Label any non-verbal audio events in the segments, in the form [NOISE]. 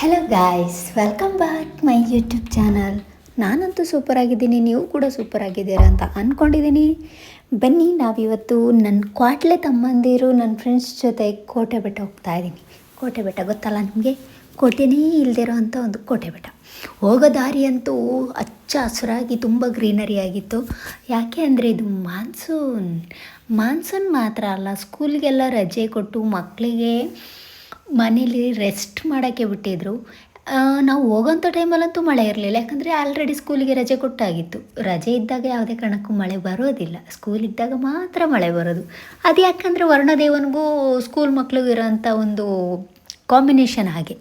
Hello guys welcome back my YouTube channel ನಾನಂತೂ super ಆಗಿದ್ದೀನಿ, ನೀವು ಕೂಡ ಸೂಪರ್ ಆಗಿದ್ದೀರಾ ಅಂತ ಅಂದ್ಕೊಂಡಿದ್ದೀನಿ ಬನ್ನಿ, ನಾವಿವತ್ತು ನನ್ನ ಕ್ವಾಟ್ಲೆ ತಮ್ಮಂದಿರು ನನ್ನ ಫ್ರೆಂಡ್ಸ್ ಜೊತೆ ಕೋಟೆ ಬೆಟ್ಟ ಹೋಗ್ತಾ ಇದ್ದೀನಿ. ಕೋಟೆ ಬೆಟ್ಟ ಗೊತ್ತಲ್ಲ ನಿಮಗೆ? ಕೋಟೆನೇ ಇಲ್ದಿರೋ ಅಂಥ ಒಂದು ಕೋಟೆ ಬೆಟ್ಟ. ಹೋಗೋ ದಾರಿ ಅಂತೂ ಹಚ್ಚ ಹಸುರಾಗಿ ತುಂಬ ಗ್ರೀನರಿ ಆಗಿತ್ತು. ಯಾಕೆ ಅಂದರೆ ಇದು ಮಾನ್ಸೂನ್. ಮಾನ್ಸೂನ್ ಮಾತ್ರ ಅಲ್ಲ ಸ್ಕೂಲ್ಗೆಲ್ಲ ರಜೆ ಕೊಟ್ಟು ಮಕ್ಕಳಿಗೆ ಮನೇಲಿ ರೆಸ್ಟ್ ಮಾಡೋಕ್ಕೆ ಬಿಟ್ಟಿದ್ರು. ನಾವು ಹೋಗೋಂಥ ಟೈಮಲ್ಲಂತೂ ಮಳೆ ಇರಲಿಲ್ಲ. ಯಾಕಂದರೆ ಆಲ್ರೆಡಿ ಸ್ಕೂಲಿಗೆ ರಜೆ ಕೊಟ್ಟಾಗಿತ್ತು. ರಜೆ ಇದ್ದಾಗ ಯಾವುದೇ ಕಾರಣಕ್ಕೂ ಮಳೆ ಬರೋದಿಲ್ಲ. ಸ್ಕೂಲ್ ಇದ್ದಾಗ ಮಾತ್ರ ಮಳೆ ಬರೋದು. ಅದು ಯಾಕಂದರೆ ವರ್ಣದೇವನಿಗೂ ಸ್ಕೂಲ್ ಮಕ್ಳಿಗೂ ಇರೋಂಥ ಒಂದು ಕಾಂಬಿನೇಷನ್ ಹಾಗೆ.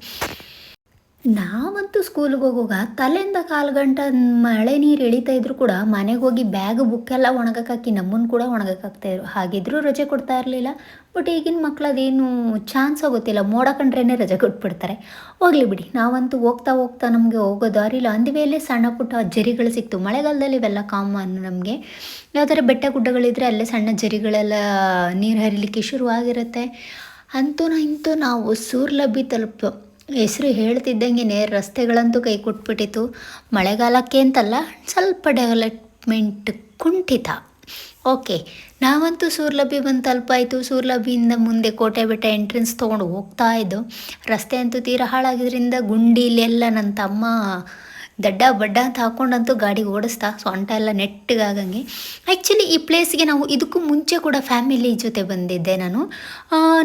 ನಾವಂತೂ ಸ್ಕೂಲ್ಗೆ ಹೋಗುವಾಗ ತಲೆಯಿಂದ ಕಾಲು ಗಂಟೆ ಮಳೆ ನೀರು ಇಳಿತಾ ಇದ್ರು ಕೂಡ ಮನೆಗೆ ಹೋಗಿ ಬ್ಯಾಗ್ ಬುಕ್ ಎಲ್ಲ ಒಣಗಕ್ಕಾಕಿ ನಮ್ಮನ್ನು ಕೂಡ ಒಣಗಕ್ಕಾಗ್ತಾಯಿದ್ರು ಹಾಗಿದ್ರೂ ರಜೆ ಕೊಡ್ತಾ ಇರಲಿಲ್ಲ. ಬಟ್ ಈಗಿನ ಮಕ್ಳು ಅದೇನು ಚಾನ್ಸ್ ಆಗುತ್ತಿಲ್ಲ ಮೋಡ ಕಂಡ್ರೇ ರಜೆ ಕೊಟ್ಬಿಡ್ತಾರೆ. ಹೋಗ್ಲಿ ಬಿಡಿ. ನಾವಂತೂ ಹೋಗ್ತಾ ಹೋಗ್ತಾ ನಮಗೆ ಹೋಗೋ ದಾರಿಲ್ಲ ಅಂದಿವೆಯಲ್ಲೇ ಸಣ್ಣ ಪುಟ್ಟ ಜರಿಗಳು ಸಿಕ್ತು. ಮಳೆಗಾಲದಲ್ಲಿ ಇವೆಲ್ಲ ಕಾಮನ್ ನಮಗೆ. ಯಾವ್ದಾರು ಬೆಟ್ಟ ಗುಡ್ಡಗಳಿದ್ರೆ ಅಲ್ಲೇ ಸಣ್ಣ ಜರಿಗಳೆಲ್ಲ ನೀರು ಹರಿಲಿಕ್ಕೆ ಶುರುವಾಗಿರುತ್ತೆ. ಅಂತೂ ಇಂತೂ ನಾವು ಸೂರ್ಲಬ್ಬಿ ತಲುಪ. ಹೆಸರು ಹೇಳ್ತಿದ್ದಂಗೆ ರಸ್ತೆಗಳಂತೂ ಕೈ ಕೊಟ್ಬಿಟ್ಟಿತ್ತು. ಮಳೆಗಾಲಕ್ಕೆ ಅಂತಲ್ಲ, ಸ್ವಲ್ಪ ಡೆವಲಪ್ಮೆಂಟ್ ಕುಂಠಿತ. ಓಕೆ, ನಾವಂತೂ ಸೂರ್ಲಭಿ ಬಂದು ತಲುಪಾಯಿತು. ಸೂರ್ಲಭಿಯಿಂದ ಮುಂದೆ ಕೋಟೆ ಬೆಟ್ಟ ಎಂಟ್ರೆನ್ಸ್ ತೊಗೊಂಡು ಹೋಗ್ತಾ ಇದ್ದು, ರಸ್ತೆ ಅಂತೂ ತೀರಾ ಹಾಳಾಗಿದ್ರಿಂದ ಗುಂಡಿಲೆಲ್ಲ ನನ್ನ ತಮ್ಮ ದಡ್ಡ ಬಡ್ಡ ಅಂತ ಹಾಕೊಂಡಂತೂ ಗಾಡಿ ಓಡಿಸ್ತಾ ಸೊಂಟ ಎಲ್ಲ ನೆಟ್ಟಗಾಗಂಗೆ. ಆ್ಯಕ್ಚುಲಿ ಈ ಪ್ಲೇಸ್ಗೆ ನಾವು ಇದಕ್ಕೂ ಮುಂಚೆ ಕೂಡ ಫ್ಯಾಮಿಲಿ ಜೊತೆ ಬಂದಿದ್ದೆ ನಾನು.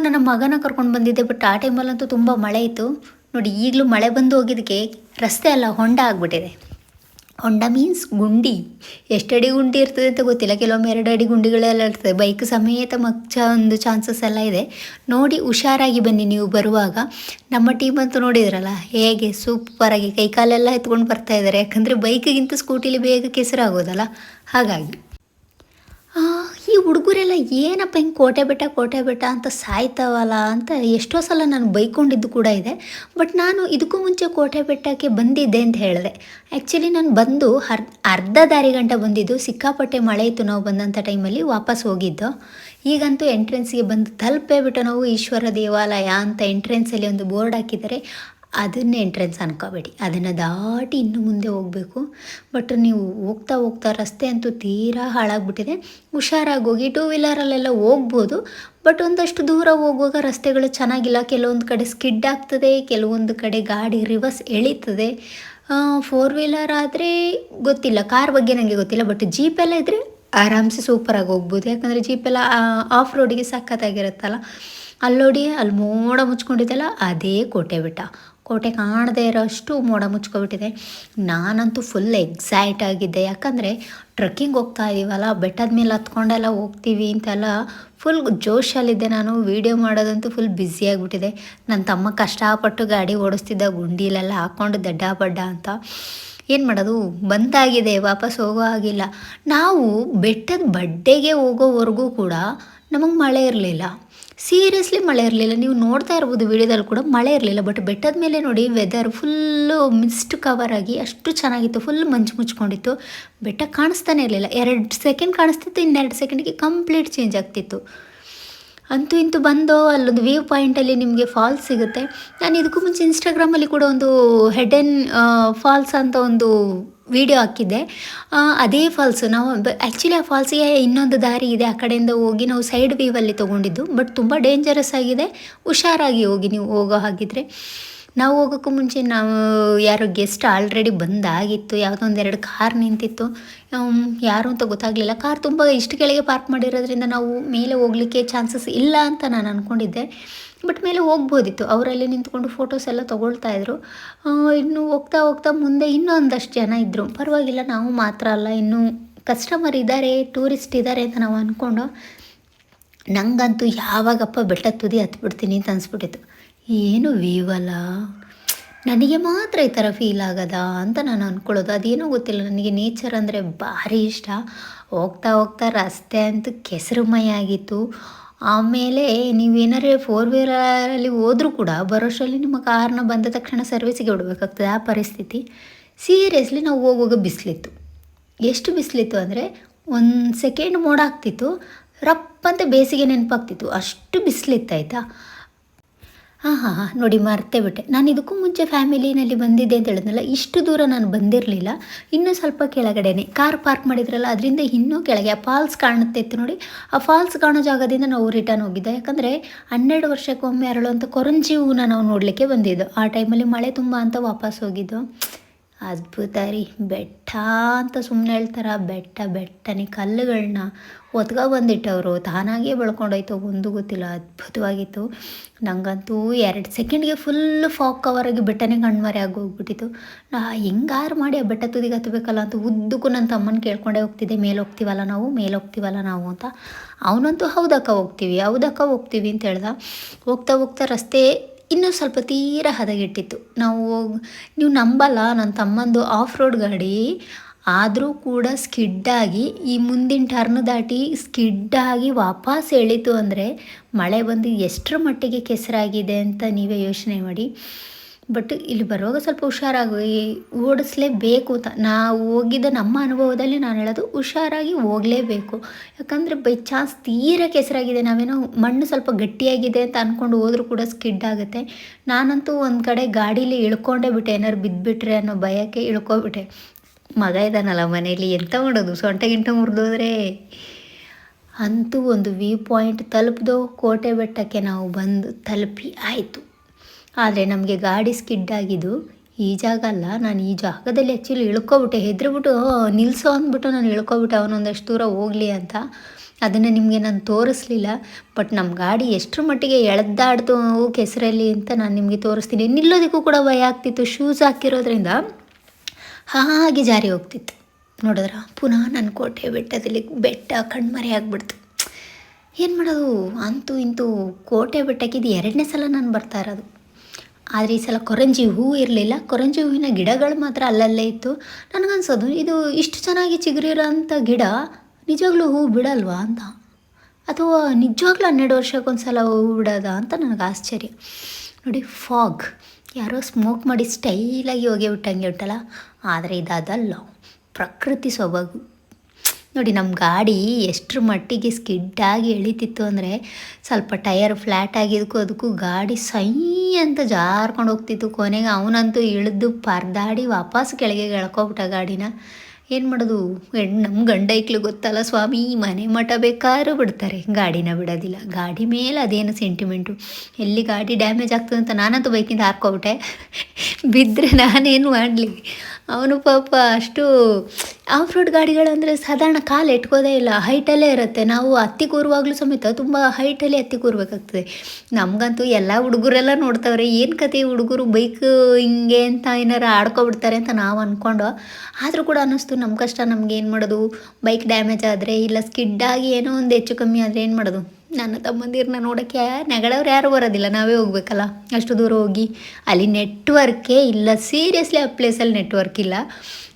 ನನ್ನ ಮಗನ ಕರ್ಕೊಂಡು ಬಂದಿದ್ದೆ ಬಟ್ ಆ ಟೈಮಲ್ಲಂತೂ ತುಂಬ ಮಳೆ ಇತ್ತು. ನೋಡಿ ಈಗಲೂ ಮಳೆ ಬಂದು ಹೋಗಿದ್ದಕ್ಕೆ ರಸ್ತೆ ಎಲ್ಲ ಹೊಂಡ ಆಗಿಬಿಟ್ಟಿದೆ. ಹೊಂಡ ಮೀನ್ಸ್ ಗುಂಡಿ. ಎಷ್ಟು ಅಡಿ ಗುಂಡಿ ಇರ್ತದೆ ಅಂತ ಗೊತ್ತಿಲ್ಲ. ಕೆಲವೊಮ್ಮೆ ಎರಡು ಅಡಿ ಗುಂಡಿಗಳೆಲ್ಲ ಇರ್ತದೆ. ಬೈಕ್ ಸಮೇತ ಮಚ್ಚ ಒಂದು ಚಾನ್ಸಸ್ ಎಲ್ಲ ಇದೆ. ನೋಡಿ ಹುಷಾರಾಗಿ ಬನ್ನಿ ನೀವು ಬರುವಾಗ. ನಮ್ಮ ಟೀಮ್ ಅಂತೂ ನೋಡಿದ್ರಲ್ಲ, ಹೇಗೆ ಸೂಪರಾಗಿ ಕೈಕಾಲೆಲ್ಲ ಎತ್ಕೊಂಡು ಬರ್ತಾ ಇದ್ದಾರೆ. ಯಾಕಂದರೆ ಬೈಕ್ಗಿಂತ ಸ್ಕೂಟಿಲಿ ಬೇಗ ಕೆಸರಾಗೋದಲ್ಲ. ಹಾಗಾಗಿ. ಹುಡುಗರೆಲ್ಲ ಏನಪ್ಪ ಹಿಂಗೆ ಕೋಟೆ ಬೆಟ್ಟ ಕೋಟೆ ಬೆಟ್ಟ ಅಂತ ಸಾಯ್ತಾವಲ್ಲ ಅಂತ ಎಷ್ಟೋ ಸಲ ನಾನು ಬೈಕೊಂಡಿದ್ದು ಕೂಡ ಇದೆ. ಬಟ್ ನಾನು ಇದಕ್ಕೂ ಮುಂಚೆ ಕೋಟೆ ಬೆಟ್ಟಕ್ಕೆ ಬಂದಿದ್ದೆ ಅಂತ ಹೇಳಿದೆ. ಆ್ಯಕ್ಚುಲಿ ನಾನು ಬಂದು ಅರ್ ಅರ್ಧ ದಾರಿ ಗಂಟೆ ಬಂದಿದ್ದು. ಸಿಕ್ಕಾಪಟ್ಟೆ ಮಳೆ ಇತ್ತು ನಾವು ಬಂದಂಥ ಟೈಮಲ್ಲಿ ವಾಪಸ್ ಹೋಗಿದ್ದು. ಈಗಂತೂ ಎಂಟ್ರೆನ್ಸ್ಗೆ ಬಂದು ತಲುಪೇ ಬಿಟ್ಟು ನಾವು ಈಶ್ವರ ದೇವಾಲಯ ಅಂತ ಎಂಟ್ರೆನ್ಸಲ್ಲಿ ಒಂದು ಬೋರ್ಡ್ ಹಾಕಿದ್ದಾರೆ. ಅದನ್ನೇ ಎಂಟ್ರೆನ್ಸ್ ಅನ್ಕೋಬೇಡಿ. ಅದನ್ನು ದಾಟಿ ಇನ್ನು ಮುಂದೆ ಹೋಗಬೇಕು. ಬಟ್ ನೀವು ಹೋಗ್ತಾ ಹೋಗ್ತಾ ರಸ್ತೆ ಅಂತೂ ತೀರಾ ಹಾಳಾಗ್ಬಿಟ್ಟಿದೆ. ಹುಷಾರಾಗಿ ಹೋಗಿ ಟೂ ವೀಲರಲ್ಲೆಲ್ಲ ಹೋಗ್ಬೋದು. ಬಟ್ ಒಂದಷ್ಟು ದೂರ ಹೋಗುವಾಗ ರಸ್ತೆಗಳು ಚೆನ್ನಾಗಿಲ್ಲ. ಕೆಲವೊಂದು ಕಡೆ ಸ್ಕಿಡ್ ಆಗ್ತದೆ, ಕೆಲವೊಂದು ಕಡೆ ಗಾಡಿ ರಿವರ್ಸ್ ಎಳೀತದೆ. ಫೋರ್ ವೀಲರ್ ಆದರೆ ಗೊತ್ತಿಲ್ಲ. ಕಾರ್ ಬಗ್ಗೆ ನನಗೆ ಗೊತ್ತಿಲ್ಲ. ಬಟ್ ಜೀಪೆಲ್ಲ ಇದ್ದರೆ ಆರಾಮ್ಸೆ ಸೂಪರಾಗಿ ಹೋಗ್ಬೋದು. ಯಾಕಂದರೆ ಜೀಪೆಲ್ಲ ಆಫ್ ರೋಡಿಗೆ ಸಖತ್ತಾಗಿರುತ್ತಲ್ಲ. ಅಲ್ಲೋಡಿ, ಅಲ್ಲಿ ಮೋಡ ಮುಚ್ಕೊಂಡಿದ್ದಲ್ಲ ಅದೇ ಕೋಟೆ ಬೆಟ್ಟ. ಕೋಟೆ ಕಾಣದೇ ಇರೋಷ್ಟು ಮೋಡ ಮುಚ್ಕೊಬಿಟ್ಟಿದೆ. ನಾನಂತೂ ಫುಲ್ ಎಕ್ಸೈಟ್ ಆಗಿದ್ದೆ. ಯಾಕಂದರೆ ಟ್ರಕ್ಕಿಂಗ್ ಹೋಗ್ತಾ ಇದ್ದೀವಲ್ಲ ಬೆಟ್ಟದ ಮೇಲೆ ಹತ್ಕೊಂಡೆಲ್ಲ ಹೋಗ್ತೀವಿ ಅಂತೆಲ್ಲ ಫುಲ್ ಜೋಶಲ್ಲಿದ್ದೆ ನಾನು. ವೀಡಿಯೋ ಮಾಡೋದಂತೂ ಫುಲ್ ಬ್ಯುಸಿ ಆಗಿಬಿಟ್ಟಿದೆ. ನನ್ನ ತಮ್ಮ ಕಷ್ಟಪಟ್ಟು ಗಾಡಿ ಓಡಿಸ್ತಿದ್ದ, ಗುಂಡಿಲೆಲ್ಲ ಹಾಕ್ಕೊಂಡು ದಡ್ಡ ಬಡ್ಡ ಅಂತ. ಏನು ಮಾಡೋದು? ಬಂದಾಗಿದೆ, ವಾಪಸ್ ಹೋಗೋ ಹಾಗಿಲ್ಲ. ನಾವು ಬೆಟ್ಟದ ಬಡ್ಡೆಗೆ ಹೋಗೋವರೆಗೂ ಕೂಡ ನಮಗೆ ಮಳೆ ಇರಲಿಲ್ಲ. ಸೀರಿಯಸ್ಲಿ ಮಳೆ ಇರಲಿಲ್ಲ. ನೀವು ನೋಡ್ತಾ ಇರ್ಬೋದು ವಿಡಿಯೋದಲ್ಲಿ ಕೂಡ ಮಳೆ ಇರಲಿಲ್ಲ ಬಟ್ ಬೆಟ್ಟದ ಮೇಲೆ ನೋಡಿ ವೆದರ್ ಫುಲ್ಲು ಮಿಸ್ಟ್ ಕವರ್ ಆಗಿ ಅಷ್ಟು ಚೆನ್ನಾಗಿತ್ತು ಫುಲ್ ಮಂಜು ಮುಚ್ಕೊಂಡಿತ್ತು. ಬೆಟ್ಟ ಕಾಣಿಸ್ತಾನೆ ಇರಲಿಲ್ಲ. ಎರಡು ಸೆಕೆಂಡ್ ಕಾಣಿಸ್ತಿತ್ತು, ಇನ್ನೆರಡು ಸೆಕೆಂಡಿಗೆ ಕಂಪ್ಲೀಟ್ ಚೇಂಜ್ ಆಗ್ತಿತ್ತು. ಅಂತೂ ಇಂತೂ ಬಂದು ಅಲ್ಲೊಂದು ವ್ಯೂ ಪಾಯಿಂಟಲ್ಲಿ ನಿಮಗೆ ಫಾಲ್ಸ್ ಸಿಗುತ್ತೆ. ನಾನು ಇದಕ್ಕೂ ಮುಂಚೆ ಇನ್ಸ್ಟಾಗ್ರಾಮಲ್ಲಿ ಕೂಡ ಒಂದು ಹೆಡ್ ಆ್ಯಂಡ್ ಫಾಲ್ಸ್ ಅಂತ ಒಂದು ವಿಡಿಯೋ ಹಾಕಿದ್ದೆ. ಅದೇ ಫಾಲ್ಸ್ ನಾವು ಆ್ಯಕ್ಚುಲಿ ಆ ಫಾಲ್ಸಿಗೆ ಇನ್ನೊಂದು ದಾರಿ ಇದೆ. ಆ ಕಡೆಯಿಂದ ಹೋಗಿ ನಾವು ಸೈಡ್ ವ್ಯೂವಲ್ಲಿ ತೊಗೊಂಡಿದ್ದು. ಬಟ್ ತುಂಬ ಡೇಂಜರಸ್ ಆಗಿದೆ. ಹುಷಾರಾಗಿ ಹೋಗಿ ನೀವು ಹೋಗೋ ಹಾಗಿದ್ರೆ. ನಾವು ಹೋಗೋಕ್ಕೂ ಮುಂಚೆ ನಾವು ಯಾರೋ ಗೆಸ್ಟ್ ಆಲ್ರೆಡಿ ಬಂದಾಗಿತ್ತು. ಯಾವುದೋ ಒಂದೆರಡು ಕಾರ್ ನಿಂತಿತ್ತು. ಯಾರು ಅಂತ ಗೊತ್ತಾಗಲಿಲ್ಲ. ಕಾರ್ ತುಂಬ ಇಷ್ಟು ಕೆಳಗೆ ಪಾರ್ಕ್ ಮಾಡಿರೋದ್ರಿಂದ ನಾವು ಮೇಲೆ ಹೋಗಲಿಕ್ಕೆ ಚಾನ್ಸಸ್ ಇಲ್ಲ ಅಂತ ನಾನು ಅಂದ್ಕೊಂಡಿದ್ದೆ ಬಟ್ ಮೇಲೆ ಹೋಗ್ಬೋದಿತ್ತು. ಅವರಲ್ಲಿ ನಿಂತ್ಕೊಂಡು ಫೋಟೋಸ್ ಎಲ್ಲ ತೊಗೊಳ್ತಾ ಇದ್ರು. ಇನ್ನು ಹೋಗ್ತಾ ಹೋಗ್ತಾ ಮುಂದೆ ಇನ್ನೂ ಒಂದಷ್ಟು ಜನ ಇದ್ದರು ಪರವಾಗಿಲ್ಲ, ನಾವು ಮಾತ್ರ ಅಲ್ಲ. ಇನ್ನು ಕಸ್ಟಮರ್ ಇದ್ದಾರೆ ಟೂರಿಸ್ಟ್ ಇದ್ದಾರೆ ಅಂತ ನಾವು ಅಂದ್ಕೊಂಡು ನಂಗಂತೂ ಯಾವಾಗಪ್ಪ ಬೆಟ್ಟ ತುದಿ ಹತ್ಬಿಡ್ತೀನಿ ಅಂತ ಅನಿಸ್ಬಿಟ್ಟಿತ್ತು. ಏನು ವೀವಲ್ಲ ನನಗೆ ಮಾತ್ರ ಈ ಥರ ಫೀಲ್ ಆಗದ ಅಂತ ನಾನು ಅಂದ್ಕೊಳ್ಳೋದು ಅದೇನೋ ಗೊತ್ತಿಲ್ಲ. ನನಗೆ ನೇಚರ್ ಅಂದರೆ ಭಾರಿ ಇಷ್ಟ. ಹೋಗ್ತಾ ಹೋಗ್ತಾ ರಸ್ತೆ ಅಂತೂ ಕೆಸರುಮಯ ಆಗಿತ್ತು. ಆಮೇಲೆ ನೀವೇನಾರೇ ಫೋರ್ ವೀಲರಲ್ಲಿ ಹೋದರೂ ಕೂಡ ಬರೋಷಲ್ಲಿ ನಿಮ್ಮ ಕಾರ್ನ ಬಂದ ತಕ್ಷಣ ಸರ್ವಿಸಿಗೆ ಬಿಡಬೇಕಾಗ್ತದೆ ಆ ಪರಿಸ್ಥಿತಿ ಸೀರಿಯಸ್ಲಿ ನಾವು ಹೋಗುವಾಗ ಬಿಸಿಲಿತ್ತು. ಎಷ್ಟು ಬಿಸಿಲಿತ್ತು ಅಂದರೆ ಒಂದು ಸೆಕೆಂಡ್ ಮೋಡ ಆಗ್ತಿತ್ತು. ರಪ್ಪಂತ ಬೇಸಿಗೆ ನೆನಪಾಗ್ತಿತ್ತು. ಅಷ್ಟು ಬಿಸಿಲಿತ್ತು, ಆಯಿತಾ? ಹಾಂ ಹಾಂ ಹಾಂ, ನೋಡಿ, ಮರ್ತೇ ಬಿಟ್ಟೆ. ನಾನು ಇದಕ್ಕೂ ಮುಂಚೆ ಫ್ಯಾಮಿಲಿನಲ್ಲಿ ಬಂದಿದ್ದೆ ಅಂತ ಹೇಳಿದ್ನಲ್ಲ, ಇಷ್ಟು ದೂರ ನಾನು ಬಂದಿರಲಿಲ್ಲ. ಇನ್ನೂ ಸ್ವಲ್ಪ ಕೆಳಗಡೆನೆ, ಕಾರ್ ಪಾರ್ಕ್ ಮಾಡಿದ್ರಲ್ಲ, ಅದರಿಂದ ಇನ್ನೂ ಕೆಳಗೆ, ಆ ಫಾಲ್ಸ್ ಕಾಣುತ್ತೆ ಇತ್ತು ನೋಡಿ, ಆ ಫಾಲ್ಸ್ ಕಾಣೋ ಜಾಗದಿಂದ ನಾವು ರಿಟರ್ನ್ ಹೋಗಿದ್ದೆ. ಯಾಕಂದರೆ ಹನ್ನೆರಡು ವರ್ಷಕ್ಕೊಮ್ಮೆ ಅರಳುವಂಥ ಕೊರಂಜಿ ಹೂವನ್ನ ನಾವು ನೋಡಲಿಕ್ಕೆ ಬಂದಿದ್ದು. ಆ ಟೈಮಲ್ಲಿ ಮಳೆ ತುಂಬ ಅಂತ ವಾಪಸ್ ಹೋಗಿದ್ದು. ಅದ್ಭುತ ರೀ. ಬೆಟ್ಟ ಅಂತ ಸುಮ್ಮನೆ ಹೇಳ್ತಾರ, ಬೆಟ್ಟ, ಬೆಟ್ಟನೇ ಕಲ್ಲುಗಳನ್ನ ಒತ್ಕೊ ಬಂದಿಟ್ಟವರು. ತಾನಾಗೇ ಬೆಳ್ಕೊಂಡೋಯ್ತು, ಒಂದು ಗೊತ್ತಿಲ್ಲ, ಅದ್ಭುತವಾಗಿತ್ತು. ನನಗಂತೂ ಎರಡು ಸೆಕೆಂಡ್ಗೆ ಫುಲ್ ಫಾಕ್ ಕವರ್ ಆಗಿ ಬೆಟ್ಟನೇ ಕಣ್ಮರೆ ಆಗಿ ಹೋಗ್ಬಿಟ್ಟಿತ್ತು ನಾ ಹೆಂಗಾರು ಮಾಡಿ ಆ ಬೆಟ್ಟ ತುದಿಗೆ ಹತ್ತಬೇಕಲ್ಲ ಅಂತ ಉದ್ದಕ್ಕೂ ನನ್ನ ತಮ್ಮನ ಕೇಳ್ಕೊಂಡೇ ಹೋಗ್ತಿದ್ದೆ, ಮೇಲೆ ಹೋಗ್ತೀವಲ್ಲ ನಾವು, ಮೇಲೆ ಹೋಗ್ತೀವಲ್ಲ ನಾವು ಅಂತ. ಅವನಂತೂ, ಹೌದಕ್ಕ ಹೋಗ್ತೀವಿ ಹೌದಕ್ಕ ಹೋಗ್ತೀವಿ ಅಂತ ಹೇಳ್ದ. ಹೋಗ್ತಾ ಹೋಗ್ತಾ ರಸ್ತೆ ಇನ್ನೂ ಸ್ವಲ್ಪ ತೀರ ಹದಗೆಟ್ಟಿತ್ತು. ನಾವು ನೀವು ನಂಬಲ್ಲ ನನ್ನ ತಮ್ಮಂದು ಆಫ್ ರೋಡ್ ಗಾಡಿ, ಆದರೂ ಕೂಡ ಸ್ಕಿಡ್ಡಾಗಿ ಈ ಮುಂದಿನ ಟರ್ನ್ ದಾಟಿ ಸ್ಕಿಡ್ಡಾಗಿ ವಾಪಸ್ ಎಳಿತು ಅಂದರೆ ಮಳೆ ಬಂದು ಎಷ್ಟರ ಮಟ್ಟಿಗೆ ಕೆಸರಾಗಿದೆ ಅಂತ ನೀವೇ ಯೋಚನೆ ಮಾಡಿ. ಬಟ್ ಇಲ್ಲಿ ಬರುವಾಗ ಸ್ವಲ್ಪ ಹುಷಾರಾಗಿ ಓಡಿಸ್ಲೇಬೇಕು ತ ನಾವು ಹೋಗಿದ್ದ ನಮ್ಮ ಅನುಭವದಲ್ಲಿ ನಾನು ಹೇಳೋದು ಹುಷಾರಾಗಿ ಹೋಗಲೇಬೇಕು. ಯಾಕಂದರೆ ಬೈ ಚಾನ್ಸ್ ತೀರ ಕೆಸರಾಗಿದೆ. ನಾವೇನೋ ಮಣ್ಣು ಸ್ವಲ್ಪ ಗಟ್ಟಿಯಾಗಿದೆ ಅಂತ ಅಂದ್ಕೊಂಡು ಹೋದ್ರೂ ಕೂಡ ಸ್ಕಿಡ್ ಆಗುತ್ತೆ. ನಾನಂತೂ ಒಂದು ಕಡೆ ಗಾಡೀಲಿ ಇಳ್ಕೊಂಡೇ ಬಿಟ್ಟೆ. ಏನಾರು ಬಿದ್ದುಬಿಟ್ರೆ ಅನ್ನೋ ಭಯಕ್ಕೆ ಇಳ್ಕೊಬಿಟ್ಟೆ. ಮಗ ಇದ್ದಾನಲ್ಲ ಮನೇಲಿ ಎಂತ ಮಾಡೋದು? ಸೊಂಟೆ ಗಿಂಟ ಮುರಿದೋದ್ರೆ. ಅಂತೂ ಒಂದು ವ್ಯೂ ಪಾಯಿಂಟ್ ತಲುಪಿದೋ ಕೋಟೆ ಬೆಟ್ಟಕ್ಕೆ ನಾವು ಬಂದು ತಲುಪಿ ಆಯಿತು. ಆದರೆ ನಮಗೆ ಗಾಡಿ ಸ್ಕಿಡ್ ಆಗಿದ್ದು ಈ ಜಾಗ ಅಲ್ಲ. ನಾನು ಈ ಜಾಗದಲ್ಲಿ ಆ್ಯಕ್ಚುಲಿ ಇಳ್ಕೊಬಿಟ್ಟೆ. ಹೆದ್ರಿಬಿಟ್ಟು ನಿಲ್ಲಿಸೋ ಅಂದ್ಬಿಟ್ಟು ನಾನು ಇಳ್ಕೊಬಿಟ್ಟೆ. ಅವನೊಂದಷ್ಟು ದೂರ ಹೋಗಲಿ ಅಂತ. ಅದನ್ನು ನಿಮಗೆ ನಾನು ತೋರಿಸ್ಲಿಲ್ಲ. ಬಟ್ ನಮ್ಮ ಗಾಡಿ ಎಷ್ಟರ ಮಟ್ಟಿಗೆ ಎಳೆದಾಡ್ತು ಕೆಸರಲ್ಲಿ ಅಂತ ನಾನು ನಿಮಗೆ ತೋರಿಸ್ತೀನಿ. ನಿಲ್ಲೋದಕ್ಕೂ ಕೂಡ ಭಯ ಆಗ್ತಿತ್ತು. ಶೂಸ್ ಹಾಕಿರೋದ್ರಿಂದ ಹಾಗೆ ಜಾರಿ ಹೋಗ್ತಿತ್ತು. ನೋಡಿದ್ರ? ಪುನಃ ನನ್ನ ಕೋಟೆ ಬೆಟ್ಟದಲ್ಲಿ ಬೆಟ್ಟ ಕಣ್ಮರೆ ಆಗ್ಬಿಡ್ತು. ಏನು ಮಾಡೋದು? ಅಂತೂ ಇಂತೂ ಕೋಟೆ ಬೆಟ್ಟಕ್ಕೆ ಇದು ಎರಡನೇ ಸಲ ನಾನು ಬರ್ತಾ ಇರೋದು. ಆದರೆ ಈ ಸಲ ಕೊರಂಜಿ ಹೂ ಇರಲಿಲ್ಲ. ಕೊರಂಜಿ ಹೂವಿನ ಗಿಡಗಳು ಮಾತ್ರ ಅಲ್ಲಲ್ಲೇ ಇತ್ತು. ನನಗನ್ಸೋದು, ಇದು ಇಷ್ಟು ಚೆನ್ನಾಗಿ ಚಿಗುರಿರೋಂಥ ಗಿಡ ನಿಜವಾಗ್ಲೂ ಹೂ ಬಿಡಲ್ವಾ ಅಂತ? ಅಥವಾ ನಿಜವಾಗ್ಲೂ ಹನ್ನೆರಡು ವರ್ಷಕ್ಕೊಂದು ಸಲ ಹೂ ಬಿಡೋದ ಅಂತ ನನಗೆ ಆಶ್ಚರ್ಯ. ನೋಡಿ, ಫಾಗ್. ಯಾರೋ ಸ್ಮೋಕ್ ಮಾಡಿ ಸ್ಟೈಲಾಗಿ ಹೋಗಿ ಬಿಟ್ಟಂಗೆ ಉಂಟಲ್ಲ? ಆದರೆ ಇದು ಅದಲ್ಲ ಪ್ರಕೃತಿ ಸೊಬಗು ನೋಡಿ ನಮ್ಮ ಗಾಡಿ ಎಷ್ಟರ ಮಟ್ಟಿಗೆ ಸ್ಕಿಡ್ಡಾಗಿ ಎಳಿತಿತ್ತು ಅಂದರೆ ಸ್ವಲ್ಪ ಟಯರ್ ಫ್ಲ್ಯಾಟ್ ಆಗಿದ್ದಕ್ಕೂ ಅದಕ್ಕೂ ಗಾಡಿ ಸೈ ಅಂತ ಜಾರ್ಕೊಂಡು ಹೋಗ್ತಿತ್ತು. ಕೊನೆಗೆ ಅವನಂತೂ ಇಳಿದು ಪರ್ದಾಡಿ ವಾಪಸ್ ಕೆಳಗೆ ಎಳ್ಕೊಬಿಟ್ಟ ಗಾಡಿನ. ಏನು ಮಾಡೋದು? ನಮ್ಮ ಗಂಡ ಐಕ್ಳು ಗೊತ್ತಲ್ಲ ಸ್ವಾಮಿ, ಮನೆ ಮಠ ಬೇಕಾದ್ರೂ ಬಿಡ್ತಾರೆ, ಗಾಡಿನ ಬಿಡೋದಿಲ್ಲ. ಗಾಡಿ ಮೇಲೆ ಅದೇನು ಸೆಂಟಿಮೆಂಟು ಎಲ್ಲಿ ಗಾಡಿ ಡ್ಯಾಮೇಜ್ ಆಗ್ತದೆ ಅಂತ ನಾನಂತೂ ಬೈಕಿಂದ ಹಾರ್ಕೊಬಿಟ್ಟೆ. ಬಿದ್ದರೆ ನಾನೇನು ಮಾಡಲಿ? ಅವನು ಪಾಪ ಅಷ್ಟು ಆಫ್ ರೋಡ್ ಗಾಡಿಗಳಂದರೆ ಸಾಧಾರಣ ಕಾಲು ಎಟ್ಕೋದೇ ಇಲ್ಲ. ಹೈಟಲ್ಲೇ ಇರುತ್ತೆ. ನಾವು ಹತ್ತಿ ಕೂರುವಾಗಲೂ ಸಮೇತ ತುಂಬ ಹೈಟಲ್ಲಿ ಹತ್ತಿ ಕೂರಬೇಕಾಗ್ತದೆ. ನಮಗಂತೂ ಎಲ್ಲ ಹುಡುಗರೆಲ್ಲ ನೋಡ್ತಾವ್ರೆ, ಏನು ಕತೆ ಹುಡುಗರು ಬೈಕ್ ಹಿಂಗೆ ಅಂತ ಏನಾರು ಆಡ್ಕೊಬಿಡ್ತಾರೆ ಅಂತ ನಾವು ಅಂದ್ಕೊಂಡು ಆದರೂ ಕೂಡ ಅನ್ನಿಸ್ತು ನಮ್ಮ ಕಷ್ಟ ನಮ್ಗೆ ಏನು ಮಾಡೋದು? ಬೈಕ್ ಡ್ಯಾಮೇಜ್ ಆದರೆ ಇಲ್ಲ ಸ್ಕಿಡ್ಡಾಗಿ ಏನೋ ಒಂದು ಹೆಚ್ಚು ಕಮ್ಮಿ ಆದರೆ ಏನು ಮಾಡೋದು? ನನ್ನ ತಮ್ಮಂದಿರನ್ನ ನೋಡೋಕ್ಕೆ ನೆಗಳವ್ರು ಯಾರು ಬರೋದಿಲ್ಲ. ನಾವೇ ಹೋಗ್ಬೇಕಲ್ಲ. ಅಷ್ಟು ದೂರ ಹೋಗಿ ಅಲ್ಲಿ ನೆಟ್ವರ್ಕೇ ಇಲ್ಲ. ಸೀರಿಯಸ್ಲಿ ಆ ಪ್ಲೇಸಲ್ಲಿ ನೆಟ್ವರ್ಕ್ ಇಲ್ಲ.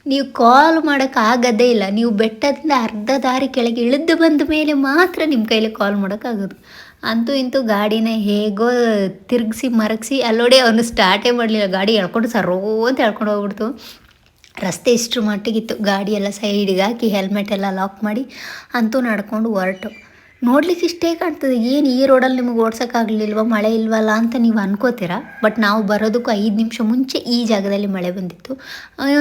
ನೀವು ಕಾಲ್ ಮಾಡೋಕ್ಕಾಗೋದೇ ಇಲ್ಲ. ನೀವು ಬೆಟ್ಟದಿಂದ ಅರ್ಧ ದಾರಿ ಕೆಳಗೆ ಇಳಿದು ಬಂದ ಮೇಲೆ ಮಾತ್ರ ನಿಮ್ಮ ಕೈಲಿ ಕಾಲ್ ಮಾಡೋಕ್ಕಾಗೋದು ಅಂತೂ ಇಂತೂ ಗಾಡಿನ ಹೇಗೋ ತಿರುಗಿಸಿ ಮರಗಿಸಿ ಅಲ್ಲೋಡೆ ಅವನು ಸ್ಟಾರ್ಟೇ ಮಾಡಲಿಲ್ಲ. ಗಾಡಿ ಎಳ್ಕೊಂಡು ಸರೋ ಅಂತ ಎಳ್ಕೊಂಡು ಹೋಗ್ಬಿಡ್ತು. ರಸ್ತೆ ಇಷ್ಟರ ಮಟ್ಟಿಗಿತ್ತು. ಗಾಡಿಯೆಲ್ಲ ಸೈಡಿಗೆ ಹಾಕಿ ಹೆಲ್ಮೆಟ್ ಎಲ್ಲ ಲಾಕ್ ಮಾಡಿ ಅಂತೂ ನಡ್ಕೊಂಡು ಹೊರಟು. ನೋಡ್ಲಿಕ್ಕೆ ಇಷ್ಟೇ ಕಾಣ್ತದೆ. ಏನು ಈ ರೋಡಲ್ಲಿ ನಿಮಗೆ ಓಡ್ಸೋಕ್ಕಾಗಲಿಲ್ವ? ಮಳೆ ಇಲ್ವಲ್ಲ ಅಂತ ನೀವು ಅನ್ಕೋತೀರಾ? ಬಟ್ ನಾವು ಬರೋದಕ್ಕೂ ಐದು ನಿಮಿಷ ಮುಂಚೆ ಈ ಜಾಗದಲ್ಲಿ ಮಳೆ ಬಂದಿತ್ತು.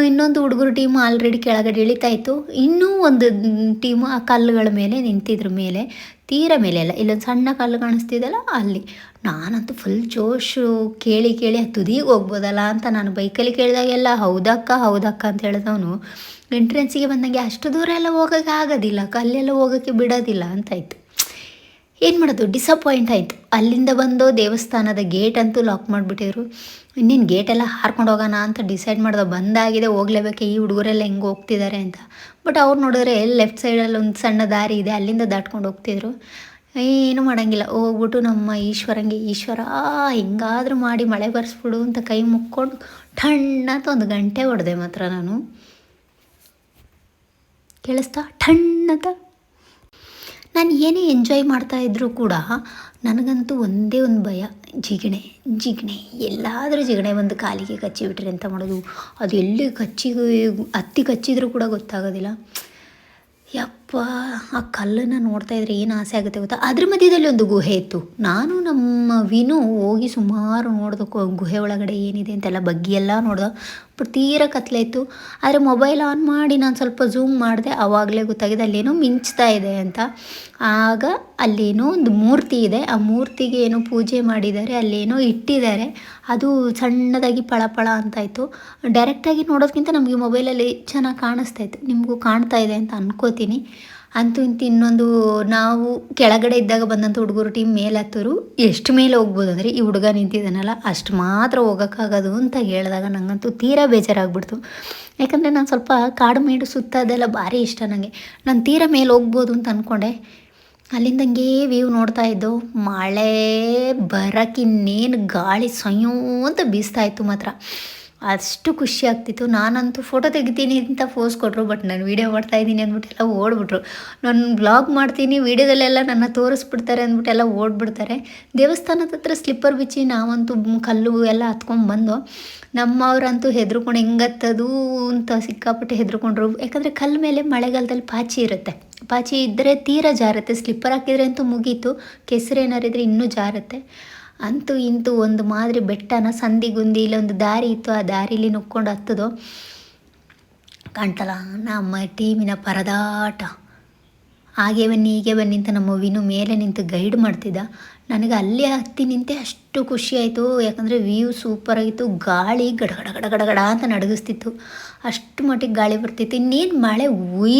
ಇನ್ನೊಂದು ಹುಡುಗರು ಟೀಮು ಆಲ್ರೆಡಿ ಕೆಳಗಡೆ ಇಳಿತಾ ಇತ್ತು. ಇನ್ನೂ ಒಂದು ಟೀಮು ಆ ಕಲ್ಲುಗಳ ಮೇಲೆ ನಿಂತಿದ್ರು ಮೇಲೆ. ತೀರ ಮೇಲೆ ಅಲ್ಲ, ಇಲ್ಲೊಂದು ಸಣ್ಣ ಕಲ್ಲು ಕಾಣಿಸ್ತಿದೆಯಲ್ಲ ಅಲ್ಲಿ. ನಾನಂತೂ ಫುಲ್ ಜೋಶು ಕೇಳಿ ಕೇಳಿ ಆ ತುದಿಗೆ ಹೋಗ್ಬೋದಲ್ಲ ಅಂತ ನಾನು ಬೈಕಲ್ಲಿ ಕೇಳಿದಾಗೆಲ್ಲ ಹೌದಕ್ಕ ಹೌದಕ್ಕ ಅಂತ ಹೇಳಿದವನು. ಎಂಟ್ರೆನ್ಸಿಗೆ ಬಂದಂಗೆ ಅಷ್ಟು ದೂರ ಎಲ್ಲ ಹೋಗೋಕ್ಕೆ ಆಗೋದಿಲ್ಲ, ಕಲ್ಲೆಲ್ಲ ಹೋಗೋಕ್ಕೆ ಬಿಡೋದಿಲ್ಲ ಅಂತಾಯಿತು ಏನು ಮಾಡೋದು? ಡಿಸಪಾಯಿಂಟ್ ಆಯಿತು. ಅಲ್ಲಿಂದ ಬಂದು ದೇವಸ್ಥಾನದ ಗೇಟ್ ಅಂತೂ ಲಾಕ್ ಮಾಡಿಬಿಟ್ಟಿದ್ರು. ಇನ್ನೇನು ಗೇಟೆಲ್ಲ ಹಾರ್ಕೊಂಡು ಹೋಗೋಣ ಅಂತ ಡಿಸೈಡ್ ಮಾಡ್ದೆ. ಬಂದಾಗಿದೆ, ಹೋಗ್ಲೇಬೇಕೆ, ಈ ಹುಡುಗರೆಲ್ಲ ಹೆಂಗೆ ಹೋಗ್ತಿದ್ದಾರೆ ಅಂತ. ಬಟ್ ಅವ್ರು ನೋಡಿದ್ರೆ ಲೆಫ್ಟ್ ಸೈಡಲ್ಲಿ ಒಂದು ಸಣ್ಣ ದಾರಿ ಇದೆ, ಅಲ್ಲಿಂದ ದಾಟ್ಕೊಂಡು ಹೋಗ್ತಿದ್ರು. ಏನು ಮಾಡೋಂಗಿಲ್ಲ. ಹೋಗ್ಬಿಟ್ಟು ನಮ್ಮ ಈಶ್ವರಂಗೆ, ಈಶ್ವರ, ಹೆಂಗಾದರೂ ಮಾಡಿ ಮಳೆ ಬರ್ಸ್ಬಿಡು ಅಂತ ಕೈ ಮುಕ್ಕೊಂಡು ಠಣ್ಣ ಒಂದು ಗಂಟೆ ಹೊಡೆದೆ ಮಾತ್ರ ನಾನು. ಕೇಳಿಸ್ತಾ? ಠಣ್ಣ ಅಂತ ನಾನು ಏನೇ ಎಂಜಾಯ್ ಮಾಡ್ತಾ ಇದ್ದರೂ ಕೂಡ ನನಗಂತೂ ಒಂದೇ ಒಂದು ಭಯ, ಜಿಗಣೆ ಜಿಗಣೆ. ಎಲ್ಲಾದರೂ ಜಿಗಣೆ ಒಂದು ಕಾಲಿಗೆ ಕಚ್ಚಿಬಿಟ್ರೆ ಎಂತ ಮಾಡೋದು? ಅದು ಎಲ್ಲಿ ಕಚ್ಚಿ ಹತ್ತಿ ಕಚ್ಚಿದ್ರೂ ಕೂಡ ಗೊತ್ತಾಗೋದಿಲ್ಲ. ಯಪ್ಪ, ಆ ಕಲ್ಲನ್ನು ನೋಡ್ತಾ ಇದ್ರೆ ಏನು ಆಸೆ ಆಗುತ್ತೆ ಗೊತ್ತಾ? ಅದ್ರ ಮಧ್ಯದಲ್ಲಿ ಒಂದು ಗುಹೆ ಇತ್ತು. ನಾನು ನಮ್ಮ ವಿನು ಹೋಗಿ ಸುಮಾರು ನೋಡ್ದು ಗುಹೆ ಒಳಗಡೆ ಏನಿದೆ ಅಂತೆಲ್ಲ ಬಗ್ಗೆ ಎಲ್ಲ ನೋಡ್ದೆ. ಬಟ್ ತೀರ ಇತ್ತು. ಆದರೆ ಮೊಬೈಲ್ ಆನ್ ಮಾಡಿ ನಾನು ಸ್ವಲ್ಪ ಝೂಮ್ ಮಾಡಿದೆ ಆವಾಗಲೇ ಗೊತ್ತಾಗಿದೆ ಅಲ್ಲೇನೋ ಮಿಂಚ್ತಾ ಇದೆ ಅಂತ. ಆಗ ಅಲ್ಲೇನೋ ಒಂದು ಮೂರ್ತಿ ಇದೆ. ಆ ಮೂರ್ತಿಗೆ ಏನೋ ಪೂಜೆ ಮಾಡಿದ್ದಾರೆ, ಅಲ್ಲೇನೋ ಇಟ್ಟಿದ್ದಾರೆ. ಅದು ಸಣ್ಣದಾಗಿ ಪಳಪಳ ಅಂತ ಇತ್ತು. ಡೈರೆಕ್ಟಾಗಿ ನೋಡೋದಕ್ಕಿಂತ ನಮಗೆ ಮೊಬೈಲಲ್ಲಿ ಚೆನ್ನಾಗಿ ಕಾಣಿಸ್ತಾ ಇತ್ತು. ನಿಮಗೂ ಕಾಣ್ತಾ ಇದೆ ಅಂತ ಅನ್ಕೋತೀನಿ. ಅಂತೂ ಇಂತ ಇನ್ನೊಂದು ನಾವು ಕೆಳಗಡೆ ಇದ್ದಾಗ ಬಂದಂಥ ಹುಡುಗರು ಟೀಮ್ ಮೇಲೆ ಹತ್ತೋರು ಎಷ್ಟು ಮೇಲೆ ಹೋಗ್ಬೋದು ಅಂದರೆ ಈ ಹುಡುಗ ನಿಂತಿದ್ದಾನಲ್ಲ, ಅಷ್ಟು ಮಾತ್ರ ಹೋಗೋಕ್ಕಾಗೋದು ಅಂತ ಹೇಳಿದಾಗ ನನಗಂತೂ ತೀರಾ ಬೇಜಾರಾಗ್ಬಿಡ್ತು. ಯಾಕಂದರೆ ನಾನು ಸ್ವಲ್ಪ ಕಾಡು ಮೇಡು ಸುತ್ತ ಅದೆಲ್ಲ ಭಾರಿ ಇಷ್ಟ ನನಗೆ ನಾನು ತೀರಾ ಮೇಲೆ ಹೋಗ್ಬೋದು ಅಂತ ಅಂದ್ಕೊಂಡೆ ಅಲ್ಲಿಂದ ಹಂಗೇ ವ್ಯೂ ನೋಡ್ತಾ ಇದ್ದು, ಮಳೆ ಬರೋಕ್ಕಿನ್ನೇನು ಗಾಳಿ ಸಂಯೋ ಅಂತ ಬೀಸ್ತಾ ಇತ್ತು ಮಾತ್ರ. ಅಷ್ಟು ಖುಷಿ ಆಗ್ತಿತ್ತು. ನಾನಂತೂ ಫೋಟೋ ತೆಗಿತೀನಿ ಅಂತ ಫೋಸ್ ಕೊಟ್ಟರು ಬಟ್ ನಾನು ವೀಡಿಯೋ ಮಾಡ್ತಾ ಇದ್ದೀನಿ ಅಂದ್ಬಿಟ್ಟು ಎಲ್ಲ ಓಡ್ಬಿಟ್ರು. ನಾನು ಬ್ಲಾಗ್ ಮಾಡ್ತೀನಿ ವೀಡಿಯೋದಲ್ಲೆಲ್ಲ ನನ್ನ ತೋರಿಸ್ಬಿಡ್ತಾರೆ ಅಂದ್ಬಿಟ್ಟು ಎಲ್ಲ ಓಡ್ಬಿಡ್ತಾರೆ. ದೇವಸ್ಥಾನದ ಹತ್ರ ಸ್ಲಿಪ್ಪರ್ ಬಿಚ್ಚಿ ನಾವಂತೂ ಕಲ್ಲು ಎಲ್ಲ ಹತ್ಕೊಂಡು ಬಂದು, ನಮ್ಮವ್ರಂತೂ ಹೆದ್ರುಕೊಂಡು ಹೆಂಗತ್ತದು ಅಂತ ಸಿಕ್ಕಾಪಟ್ಟೆ ಹೆದ್ರುಕೊಂಡ್ರು. ಯಾಕಂದರೆ ಕಲ್ಲು ಮೇಲೆ ಮಳೆಗಾಲದಲ್ಲಿ ಪಾಚಿ ಇರುತ್ತೆ. ಪಾಚಿ ಇದ್ದರೆ ತೀರ ಜಾರುತ್ತೆ. ಸ್ಲಿಪ್ಪರ್ ಹಾಕಿದ್ರೆ ಅಂತೂ ಮುಗೀತು. ಕೆಸರು ಏನಾರಿದ್ರೆ ಇನ್ನೂ ಜಾರುತ್ತೆ. ಅಂತೂ ಇಂತೂ ಒಂದು ಮಾದರಿ ಬೆಟ್ಟನ ಸಂದಿಗುಂದಿ ಇಲ್ಲೊಂದು ದಾರಿ ಇತ್ತು, ಆ ದಾರಿಲಿ ನುಕ್ಕೊಂಡು ಹತ್ತದು. ಕಾಣ್ತಲ್ಲ, ನಮ್ಮ ಟೀಮಿನ ಪರದಾಟ. ಹಾಗೆ ಬನ್ನಿ ಹೀಗೆ ಬನ್ನಿ ಅಂತ ನಮ್ಮ ವಿನು ಮೇಲೆ ನಿಂತು ಗೈಡ್ ಮಾಡ್ತಿದ್ದ. ನನಗೆ ಅಲ್ಲಿ ಹತ್ತಿ ನಿಂತೆ ಅಷ್ಟು ಖುಷಿ ಆಯಿತು. ಯಾಕಂದರೆ ವ್ಯೂ ಸೂಪರಾಗಿತ್ತು ಗಾಳಿ ಗಡಗಡ ಗಡಗಡಗಡ ಅಂತ ನಡಗಿಸ್ತಿತ್ತು. ಅಷ್ಟು ಮಟ್ಟಿಗೆ ಗಾಳಿ ಬರ್ತಿತ್ತು. ಇನ್ನೇನು ಮಳೆ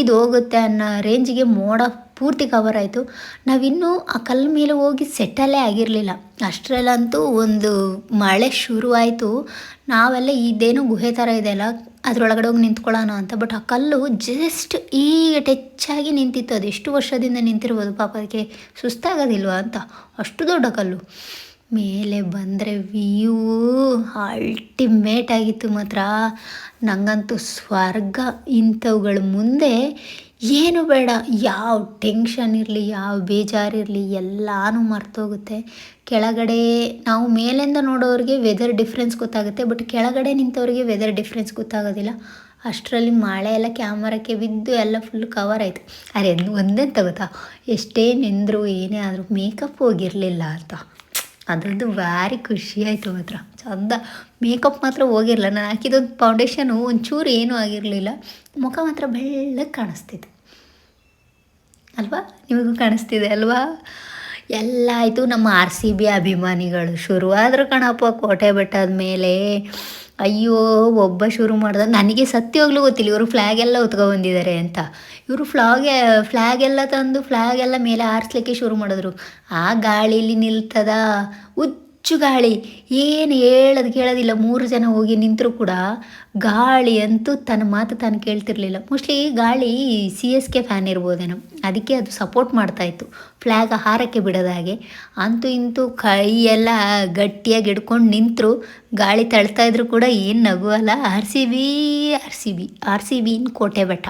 ಹೋಗುತ್ತೆ ಅನ್ನೋ ರೇಂಜಿಗೆ ಮೋಡ ಪೂರ್ತಿ ಕವರ್ ಆಯಿತು. ನಾವಿನ್ನೂ ಆ ಕಲ್ಲು ಮೇಲೆ ಹೋಗಿ ಸೆಟ್ಟಲ್ಲೇ ಆಗಿರಲಿಲ್ಲ. ಅಷ್ಟರಲ್ಲಂತೂ ಒಂದು ಮಳೆ ಶುರುವಾಯಿತು. ನಾವೆಲ್ಲ ಇದೇನು ಗುಹೆ ಥರ ಇದೆಯಲ್ಲ ಅದರೊಳಗಡೆ ಹೋಗಿ ನಿಂತ್ಕೊಳ್ಳೋಣ ಅಂತ. ಬಟ್ ಆ ಕಲ್ಲು ಜಸ್ಟ್ ಈಗ ಟೆಚ್ಚಾಗಿ ನಿಂತಿತ್ತು. ಅದು ಎಷ್ಟು ವರ್ಷದಿಂದ ನಿಂತಿರ್ಬೋದು ಪಾಪ, ಅದಕ್ಕೆ ಸುಸ್ತಾಗೋದಿಲ್ವ ಅಂತ. ಅಷ್ಟು ದೊಡ್ಡ ಕಲ್ಲು. ಮೇಲೆ ಬಂದರೆ ವ್ಯೂ ಅಲ್ಟಿಮೇಟ್ ಆಗಿತ್ತು ಮಾತ್ರ. ನನಗಂತೂ ಸ್ವರ್ಗ ಇಂಥವುಗಳ ಮುಂದೆ ಏನು ಬೇಡ, ಯಾವ ಟೆನ್ಷನ್ ಇರಲಿ, ಯಾವ ಬೇಜಾರಿರಲಿ, ಎಲ್ಲನೂ ಮರ್ತೋಗುತ್ತೆ. ಕೆಳಗಡೆ ನಾವು ಮೇಲಿಂದ ನೋಡೋರಿಗೆ ವೆದರ್ ಡಿಫ್ರೆನ್ಸ್ ಗೊತ್ತಾಗುತ್ತೆ ಬಟ್ ಕೆಳಗಡೆ ನಿಂತವ್ರಿಗೆ ವೆದರ್ ಡಿಫ್ರೆನ್ಸ್ ಗೊತ್ತಾಗೋದಿಲ್ಲ. ಅಷ್ಟರಲ್ಲಿ ಮಳೆ ಎಲ್ಲ ಕ್ಯಾಮರಕ್ಕೆ ಬಿದ್ದು ಎಲ್ಲ ಫುಲ್ ಕವರ್ ಆಯಿತು. ಅರೆ ಒಂದೇ ಗೊತ್ತಾ? ಎಷ್ಟೇ ನೆಂದರು, ಏನೇ ಆದರೂ ಮೇಕಪ್ ಹೋಗಿರಲಿಲ್ಲ ಅಂತ. ಅದೊಂದು ಭಾರಿ ಖುಷಿ ಆಯಿತು ಮಾತ್ರ. ಚಂದ ಮೇಕಪ್ ಮಾತ್ರ ಹೋಗಿರಲಿಲ್ಲ. ನಾನು ಹಾಕಿದ್ದೊಂದು ಫೌಂಡೇಶನು ಒಂಚೂರು ಏನೂ ಆಗಿರಲಿಲ್ಲ. ಮುಖ ಮಾತ್ರ ಬೆಳ್ಳಗೆ ಕಾಣಿಸ್ತಿತ್ತು. ಅಲ್ವಾ? ನಿಮಗೂ ಕಾಣಿಸ್ತಿದೆ ಅಲ್ವಾ? ಎಲ್ಲ ಆಯಿತು, ನಮ್ಮ ಆರ್ ಸಿ ಬಿ ಅಭಿಮಾನಿಗಳು. ಶುರುವಾದ್ರು ಕಣಪ್ಪ, ಕೋಟೆ ಬೆಟ್ಟದ ಮೇಲೆ. ಅಯ್ಯೋ, ಒಬ್ಬ ಶುರು ಮಾಡ್ದ. ನನಗೆ ಸತ್ಯವಾಗ್ಲೂ ಗೊತ್ತಿಲ್ಲ. ಇವರು ಫ್ಲ್ಯಾಗ್ ಎಲ್ಲ ಬಂದಿದ್ದಾರೆ ಅಂತ. ಇವರು ಫ್ಲಾಗೆ ಫ್ಲ್ಯಾಗ್ ಎಲ್ಲ ತಂದು ಫ್ಲ್ಯಾಗ್ ಎಲ್ಲ ಮೇಲೆ ಆರಿಸ್ಲಿಕ್ಕೆ ಶುರು ಮಾಡಿದ್ರು. ಆ ಗಾಳೀಲಿ ನಿಲ್ತದ. ಹುಚ್ಚು ಗಾಳಿ ಏನು ಹೇಳೋದು ಕೇಳೋದಿಲ್ಲ. ಮೂರು ಜನ ಹೋಗಿ ನಿಂತರೂ ಕೂಡ ಗಾಳಿ ಅಂತೂ ತನ್ನ ಮಾತು ತಾನು ಕೇಳ್ತಿರ್ಲಿಲ್ಲ. ಮೋಸ್ಟ್ಲಿ ಗಾಳಿ ಸಿ ಎಸ್ ಕೆ ಫ್ಯಾನ್ ಇರ್ಬೋದೇನೋ. ಅದಕ್ಕೆ ಅದು ಸಪೋರ್ಟ್ ಮಾಡ್ತಾಯಿತ್ತು ಫ್ಲ್ಯಾಗ್ ಹಾರಕ್ಕೆ ಬಿಡೋದ ಹಾಗೆ. ಅಂತೂ ಇಂತೂ ಕೈಯೆಲ್ಲ ಗಟ್ಟಿಯಾಗಿ ಹಿಡ್ಕೊಂಡು ನಿಂತರು. ಗಾಳಿ ತಳ್ತಾ ಇದ್ರು ಕೂಡ ಏನು ನಗುವಲ್ಲ R C B R C B R C B in Kote Betta.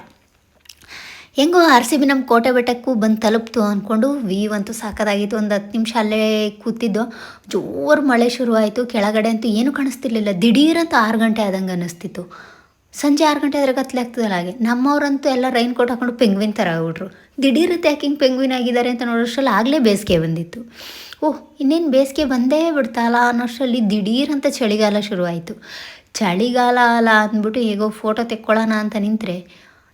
ಹೆಂಗೋ ಆರ್ ಸಿ ಬಿ ನಮ್ಮ ಕೋಟೆ ಬೆಟ್ಟಕ್ಕೂ ಬಂದು ತಲುಪ್ತು ಅಂದ್ಕೊಂಡು ವೀವ್ ಅಂತೂ ಸಾಕದಾಗಿತ್ತು. ಒಂದು ಹತ್ತು ನಿಮಿಷ ಅಲ್ಲೇ ಕೂತಿದ್ದು. ಜೋರು ಮಳೆ ಶುರುವಾಯಿತು. ಕೆಳಗಡೆ ಅಂತೂ ಏನೂ ಕಾಣಿಸ್ತಿರ್ಲಿಲ್ಲ. ದಿಢೀರಂತ ಆರು ಗಂಟೆ ಆದಂಗೆ ಅನ್ನಿಸ್ತಿತ್ತು. ಸಂಜೆ ಆರು ಗಂಟೆ ಆದರೆ ಕತ್ಲೆ ಆಗ್ತದಲ್ಲ ಹಾಗೆ. ನಮ್ಮವರಂತೂ ಎಲ್ಲ ರೈನ್ ಕೋಟ್ ಹಾಕೊಂಡು ಪೆಂಗ್ವಿನ್ ಥರ ಆಗ್ಬಿಟ್ರು ದಿಢೀರಂತೆ ಯಾಕೆ ಹಿಂಗೆ ಪೆಂಗ್ವಿನ್ ಆಗಿದ್ದಾರೆ ಅಂತ ನೋಡೋಷ್ಟರಲ್ಲಿ ಆಗಲೇ ಬೇಸಿಗೆ ಬಂದಿತ್ತು. ಓಹ್, ಇನ್ನೇನು ಬೇಸಿಗೆ ಬಂದೇ ಬಿಡ್ತಲ್ಲ ಅನ್ನೋಷ್ಟರಲ್ಲಿ ದಿಢೀರಂತ ಚಳಿಗಾಲ ಶುರುವಾಯಿತು. ಚಳಿಗಾಲ ಅಲ್ಲ ಅಂದ್ಬಿಟ್ಟು ಹೇಗೋ ಫೋಟೋ ತೆಕ್ಕೊಳ್ಳೋಣ ಅಂತ ನಿಂತರೆ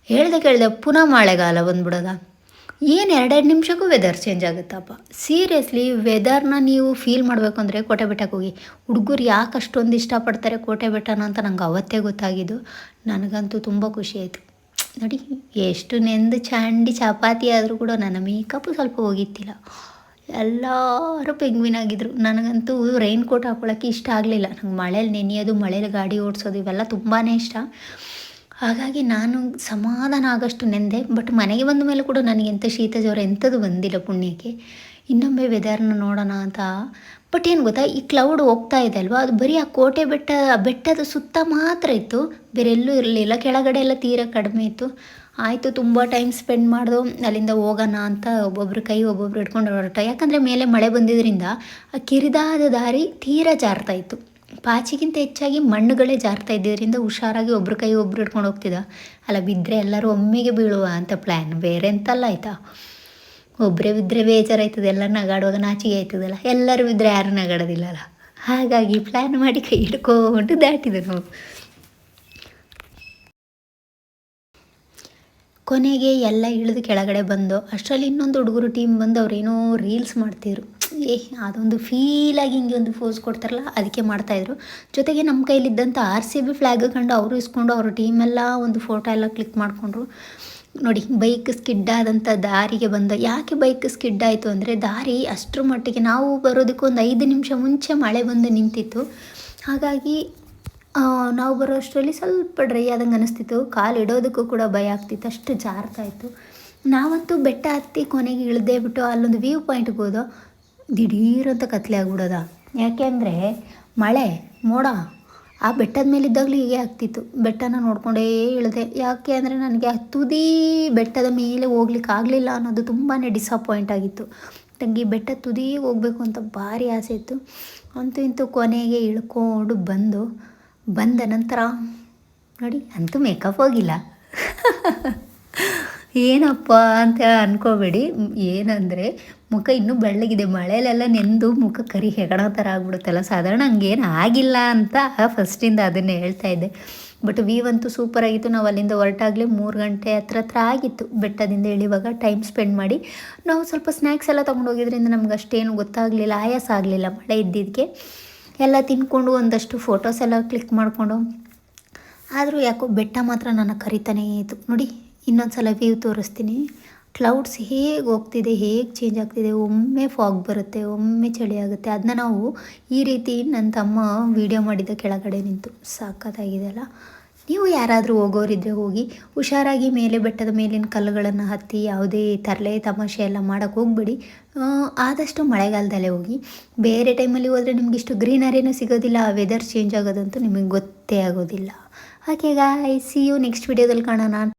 ಹೇಳ್ದೆ ಕೇಳಿದೆ ಪುನಃ ಮಳೆಗಾಲ ಬಂದ್ಬಿಡೋದ. ಏನು ಎರಡೆರಡು ನಿಮಿಷಕ್ಕೂ ವೆದರ್ ಚೇಂಜ್ ಆಗುತ್ತಪ್ಪ. ಸೀರಿಯಸ್ಲಿ ವೆದರ್ನ ನೀವು ಫೀಲ್ ಮಾಡಬೇಕು ಅಂದರೆ ಕೋಟೆ ಬೆಟ್ಟಕ್ಕೆ ಹೋಗಿ. ಹುಡುಗರು ಯಾಕೆ ಅಷ್ಟೊಂದು ಇಷ್ಟಪಡ್ತಾರೆ ಕೋಟೆ ಬೆಟ್ಟನ ಅಂತ ನಂಗೆ ಅವತ್ತೇ ಗೊತ್ತಾಗಿದ್ದು. ನನಗಂತೂ ತುಂಬ ಖುಷಿ ಆಯಿತು. ನೋಡಿ, ಎಷ್ಟು ನೆಂದು ಚಾಂಡಿ ಚಪಾತಿ ಆದರೂ ಕೂಡ ನನ್ನ ಮೇಕಪ್ಪು ಸ್ವಲ್ಪ ಹೋಗಿತ್ತಿಲ್ಲ. ಎಲ್ಲರೂ ಪೆಂಗ್ವಿನ್ ಆಗಿದ್ರು. ನನಗಂತೂ ರೈನ್ ಕೋಟ್ ಇಷ್ಟ ಆಗಲಿಲ್ಲ. ನಂಗೆ ಮಳೇಲಿ ನೆನೆಯೋದು, ಮಳೇಲಿ ಗಾಡಿ ಓಡಿಸೋದು, ಇವೆಲ್ಲ ತುಂಬಾ ಇಷ್ಟ. ಹಾಗಾಗಿ ನಾನು ಸಮಾಧಾನ ಆಗೋಷ್ಟು ನೆಂದೆ ಬಟ್ ಮನೆಗೆ ಬಂದ ಮೇಲೆ ಕೂಡ ನನಗೆ ಎಂಥ ಶೀತ ಜ್ವರ ಎಂಥದ್ದು ಬಂದಿಲ್ಲ ಪುಣ್ಯಕ್ಕೆ. ಇನ್ನೊಮ್ಮೆ ವೆದರ್ನ ನೋಡೋಣ ಅಂತ. ಬಟ್ ಏನು ಗೊತ್ತಾ, ಈ ಕ್ಲೌಡ್ ಹೋಗ್ತಾ ಇದೆ ಅಲ್ವಾ? ಅದು ಬರೀ ಆ ಕೋಟೆ ಬೆಟ್ಟ, ಬೆಟ್ಟದ ಸುತ್ತ ಮಾತ್ರ ಇತ್ತು. ಬೇರೆಲ್ಲೂ ಇರಲಿಲ್ಲ. ಕೆಳಗಡೆ ಎಲ್ಲ ತೀರ ಕಡಿಮೆ ಇತ್ತು. ಆಯಿತು, ತುಂಬ ಟೈಮ್ ಸ್ಪೆಂಡ್ ಮಾಡಿದು, ಅಲ್ಲಿಂದ ಹೋಗೋಣ ಅಂತ ಒಬ್ಬೊಬ್ರು ಕೈ ಒಬ್ಬೊಬ್ರು ಹಿಡ್ಕೊಂಡು ಹೊರಟ. ಯಾಕಂದರೆ ಮೇಲೆ ಮಳೆ ಬಂದಿದ್ದರಿಂದ ಆ ಕಿರಿದಾದ ದಾರಿ ತೀರ ಜಾರ್ತಾ ಇತ್ತು. ಪಾಚಿಗಿಂತ ಹೆಚ್ಚಾಗಿ ಮಣ್ಣುಗಳೇ ಜಾರ್ತಾ ಇದ್ದಿದ್ದರಿಂದ ಹುಷಾರಾಗಿ ಒಬ್ರ ಕೈ ಒಬ್ರು ಹಿಡ್ಕೊಂಡು ಹೋಗ್ತಿದ್ದ ಅಲ್ಲ ಬಿದ್ದರೆ ಎಲ್ಲರೂ ಒಮ್ಮೆಗೆ ಬೀಳುವ ಅಂತ ಪ್ಲ್ಯಾನ್ ಬೇರೆ ಅಂತಲ್ಲ ಆಯಿತಾ? ಒಬ್ಬರೇ ಬಿದ್ದರೆ ಬೇಜಾರಾಯ್ತದೆ. ಎಲ್ಲ ನಗಾಡುವಾಗ ನಾಚಿಗೆ ಆಯ್ತದಲ್ಲ. ಎಲ್ಲರೂ ಬಿದ್ದರೆ ಯಾರು ನಗಾಡೋದಿಲ್ಲಲ್ಲ. ಹಾಗಾಗಿ ಪ್ಲ್ಯಾನ್ ಮಾಡಿ ಕೈ ಹಿಡ್ಕೊಂಡು ದಾಟಿದೆ ನಾವು. ಕೊನೆಗೆ ಎಲ್ಲ ಇಳಿದು ಕೆಳಗಡೆ ಬಂದು, ಅಷ್ಟರಲ್ಲಿ ಇನ್ನೊಂದು ಹುಡುಗರು ಟೀಮ್ ಬಂದು ಅವ್ರೇನೋ ರೀಲ್ಸ್ ಮಾಡ್ತಿದ್ರು. ಏ, ಅದೊಂದು ಫೀಲಾಗಿ ಹಿಂಗೆ ಒಂದು ಫೋಸ್ ಕೊಡ್ತಾರಲ್ಲ, ಅದಕ್ಕೆ ಮಾಡ್ತಾಯಿದ್ರು ಜೊತೆಗೆ ನಮ್ಮ ಕೈಲಿದ್ದಂಥ ಆರ್ ಸಿ ಬಿ ಫ್ಲ್ಯಾಗ್ ಕಂಡು ಅವರು ಇಸ್ಕೊಂಡು ಅವ್ರ ಟೀಮೆಲ್ಲ ಒಂದು ಫೋಟೋ ಎಲ್ಲ ಕ್ಲಿಕ್ ಮಾಡಿಕೊಂಡ್ರು. ನೋಡಿ ಬೈಕ್ ಸ್ಕಿಡ್ ಆದಂಥ ದಾರಿಗೆ ಬಂದ, ಯಾಕೆ ಬೈಕ್ ಸ್ಕಿಡ್ ಆಯಿತು ಅಂದರೆ ದಾರಿ ಅಷ್ಟರ ಮಟ್ಟಿಗೆ ನಾವು ಬರೋದಕ್ಕೆ ಒಂದು ಐದು ನಿಮಿಷ ಮುಂಚೆ ಮಳೆ ಬಂದು ನಿಂತಿತ್ತು. ಹಾಗಾಗಿ ನಾವು ಬರೋ ಅಷ್ಟರಲ್ಲಿ ಸ್ವಲ್ಪ ಡ್ರೈ ಆದಂಗೆ ಅನಿಸ್ತಿತ್ತು. ಕಾಲು ಇಡೋದಕ್ಕೂ ಕೂಡ ಭಯ ಆಗ್ತಿತ್ತು, ಅಷ್ಟು ಜಾರ್ತಾಯಿತ್ತು ನಾವಂತೂ ಬೆಟ್ಟ ಹತ್ತಿ ಕೊನೆಗೆ ಇಳ್ದೇ ಬಿಟ್ಟು ಅಲ್ಲೊಂದು ವ್ಯೂ ಪಾಯಿಂಟ್ಗೆ ಹೋದೋ ದಿಢೀರ್ ಅಂತ ಕತ್ಲೆ ಆಗ್ಬಿಡೋದ. ಯಾಕೆ ಅಂದರೆ ಮಳೆ, ಮೋಡ ಆ ಬೆಟ್ಟದ ಮೇಲೆ ಇದ್ದಾಗಲೂ ಹೀಗೆ ಆಗ್ತಿತ್ತು. ಬೆಟ್ಟನ ನೋಡಿಕೊಂಡೇ ಇಳಿದೆ. ಯಾಕೆ ಅಂದರೆ ನನಗೆ ಆ ತುದಿ ಬೆಟ್ಟದ ಮೇಲೆ ಹೋಗ್ಲಿಕ್ಕೆ ಆಗಲಿಲ್ಲ ಅನ್ನೋದು ತುಂಬಾ ಡಿಸಪಾಯಿಂಟ್ ಆಗಿತ್ತು. ತಂಗಿ ಬೆಟ್ಟ ತುದಿ ಹೋಗಬೇಕು ಅಂತ ಭಾರಿ ಆಸೆ ಇತ್ತು. ಅಂತೂ ಇಂತೂ ಕೊನೆಗೆ ಇಳ್ಕೊಂಡು ಬಂದು, ಬಂದ ನಂತರ ನೋಡಿ, ಅಂತೂ ಮೇಕಪ್ ಹೋಗಿಲ್ಲ. [LAUGHS] ಏನಪ್ಪ ಅಂತ ಅನ್ಕೋಬೇಡಿ. ಏನಂದರೆ ಮುಖ ಇನ್ನೂ ಬೆಳ್ಳಗಿದೆ. ಮಳೆಯಲ್ಲೆಲ್ಲ ನೆಂದು ಮುಖ ಕರಿ ಹೆಗಣ ಥರ ಆಗ್ಬಿಡುತ್ತಲ್ಲ. ಸಾಧಾರಣ ಹಂಗೇನು ಆಗಿಲ್ಲ ಅಂತ ಫಸ್ಟಿಂದ ಅದನ್ನೇ ಹೇಳ್ತಾ ಇದ್ದೆ. ಬಟ್ ವೀವ್ ಅಂತೂ ಸೂಪರ್ ಆಗಿತ್ತು. ನಾವು ಅಲ್ಲಿಂದ ಹೊರಟಾಗಲೇ ಮೂರು ಗಂಟೆ ಹತ್ರ ಹತ್ರ ಆಗಿತ್ತು. ಬೆಟ್ಟದಿಂದ ಇಳಿವಾಗ ಟೈಮ್ ಸ್ಪೆಂಡ್ ಮಾಡಿ ನಾವು ಸ್ವಲ್ಪ ಸ್ನ್ಯಾಕ್ಸ್ ಎಲ್ಲ ತೊಗೊಂಡೋಗಿದ್ರಿಂದ ನಮ್ಗೆ ಅಷ್ಟೇನು ಗೊತ್ತಾಗಲಿಲ್ಲ. ಆಯಾಸ ಆಗಲಿಲ್ಲ ಮಳೆ ಇದ್ದಿದ್ದಕ್ಕೆ ಎಲ್ಲ ತಿನ್ಕೊಂಡು ಒಂದಷ್ಟು ಫೋಟೋಸ್ ಎಲ್ಲ ಕ್ಲಿಕ್ ಮಾಡಿಕೊಂಡು. ಆದರೂ ಯಾಕೋ ಬೆಟ್ಟ ಮಾತ್ರ ನನ್ನ ಕರಿತಾನೇ ಇತ್ತು. ನೋಡಿ ಇನ್ನೊಂದು ಸಲ ವ್ಯೂ ತೋರಿಸ್ತೀನಿ. ಕ್ಲೌಡ್ಸ್ ಹೇಗೆ ಹೋಗ್ತಿದೆ, ಹೇಗೆ ಚೇಂಜ್ ಆಗ್ತಿದೆ, ಒಮ್ಮೆ ಫಾಗ್ ಬರುತ್ತೆ, ಒಮ್ಮೆ ಚಳಿ ಆಗುತ್ತೆ ಅದನ್ನ ನಾವು ಈ ರೀತಿ ನನ್ನ ತಮ್ಮ ವೀಡಿಯೋ ಮಾಡಿದ ಕೆಳಗಡೆ ನಿಂತು. ಸಾಕತ್ತಾಗಿದೆ ಅಲ್ಲ? ನೀವು ಯಾರಾದರೂ ಹೋಗೋರಿದ್ರೆ ಹೋಗಿ, ಹುಷಾರಾಗಿ ಮೇಲೆ ಬೆಟ್ಟದ ಮೇಲಿನ ಕಲ್ಲುಗಳನ್ನು ಹತ್ತಿ, ಯಾವುದೇ ತರಲೆ ತಮಾಷೆ ಎಲ್ಲ ಮಾಡೋಕ್ಕೆ ಹೋಗ್ಬೇಡಿ. ಆದಷ್ಟು ಮಳೆಗಾಲದಲ್ಲೇ ಹೋಗಿ. ಬೇರೆ ಟೈಮಲ್ಲಿ ಹೋದರೆ ನಿಮ್ಗೆ ಇಷ್ಟು ಗ್ರೀನರಿನೂ ಸಿಗೋದಿಲ್ಲ ವೆದರ್ ಚೇಂಜ್ ಆಗೋದಂತೂ ನಿಮಗೆ ಗೊತ್ತೇ ಆಗೋದಿಲ್ಲ. Okay guys see you next ವಿಡಿಯೋದಲ್ಲಿ ಕಾಣೋಣ.